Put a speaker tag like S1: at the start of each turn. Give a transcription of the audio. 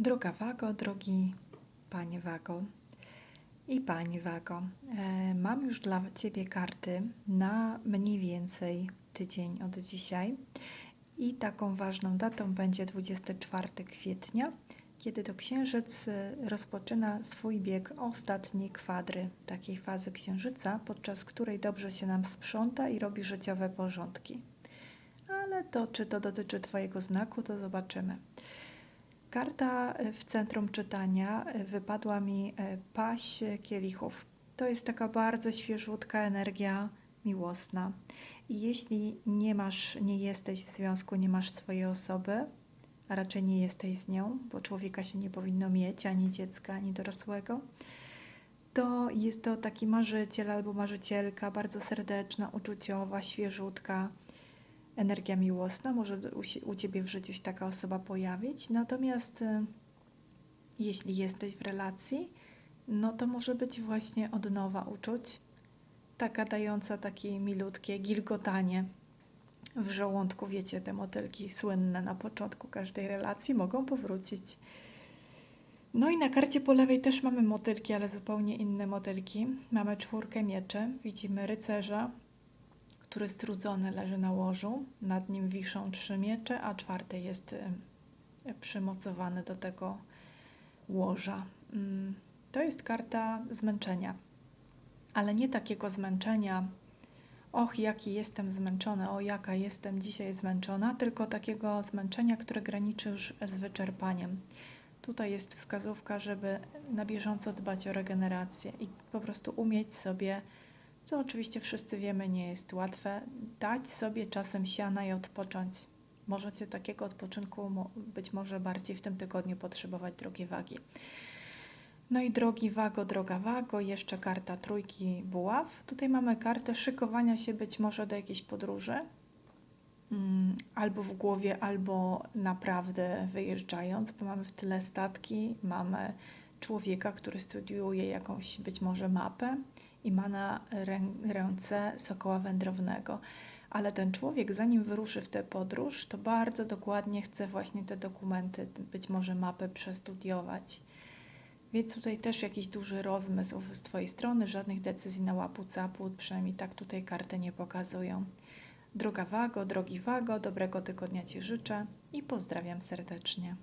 S1: Droga Wago, drogi Panie Wago i Pani Wago, e, mam już dla Ciebie karty na mniej więcej tydzień od dzisiaj i taką ważną datą będzie 24 kwietnia, kiedy to Księżyc e, rozpoczyna swój bieg ostatniej kwadry, takiej fazy Księżyca, podczas której dobrze się nam sprząta i robi życiowe porządki. Ale to, czy to dotyczy Twojego znaku, to zobaczymy. Karta e, w centrum czytania e, wypadła mi e, paść kielichów. To jest taka bardzo świeżutka energia miłosna. I jeśli nie masz, nie jesteś w związku, nie masz swojej osoby, a raczej nie jesteś z nią, bo człowieka się nie powinno mieć, ani dziecka, ani dorosłego, to jest to taki marzyciel albo marzycielka, bardzo serdeczna, uczuciowa, świeżutka, energia miłosna, może u, Ciebie w życiu się taka osoba pojawić. Natomiast y, jeśli jesteś w relacji, no to może być właśnie odnowa uczuć, taka dająca takie milutkie gilgotanie w żołądku. Wiecie, te motylki słynne na początku każdej relacji mogą powrócić. No i na karcie po lewej też mamy motylki, ale zupełnie inne motylki. Mamy czwórkę mieczy, widzimy rycerza, który strudzony leży na łożu. Nad nim wiszą trzy miecze, a czwarty jest przymocowany do tego łoża. Mm, To jest karta zmęczenia, ale nie takiego zmęczenia, och, jaki jestem zmęczony, o, jaka jestem dzisiaj zmęczona, tylko takiego zmęczenia, które graniczy już z wyczerpaniem. Tutaj jest wskazówka, żeby na bieżąco dbać o regenerację i po prostu umieć sobie co oczywiście wszyscy wiemy nie jest łatwe, dać sobie czasem siana i odpocząć. Możecie takiego odpoczynku być może bardziej w tym tygodniu potrzebować, drogie wagi. No i drogi wago, droga wago, jeszcze karta trójki buław. Tutaj mamy kartę szykowania się być może do jakiejś podróży, mm, albo w głowie, albo naprawdę wyjeżdżając, bo mamy w tyle statki, mamy człowieka, który studiuje jakąś być może mapę i ma na rę- ręce sokoła wędrownego. Ale ten człowiek, zanim wyruszy w tę podróż, to bardzo dokładnie chce właśnie te dokumenty, być może mapę przestudiować. Więc tutaj też jakiś duży rozmysł z Twojej strony, żadnych decyzji na łapu capu, przynajmniej tak tutaj karty nie pokazują. Droga Wago, drogi Wago, dobrego tygodnia Ci życzę i pozdrawiam serdecznie.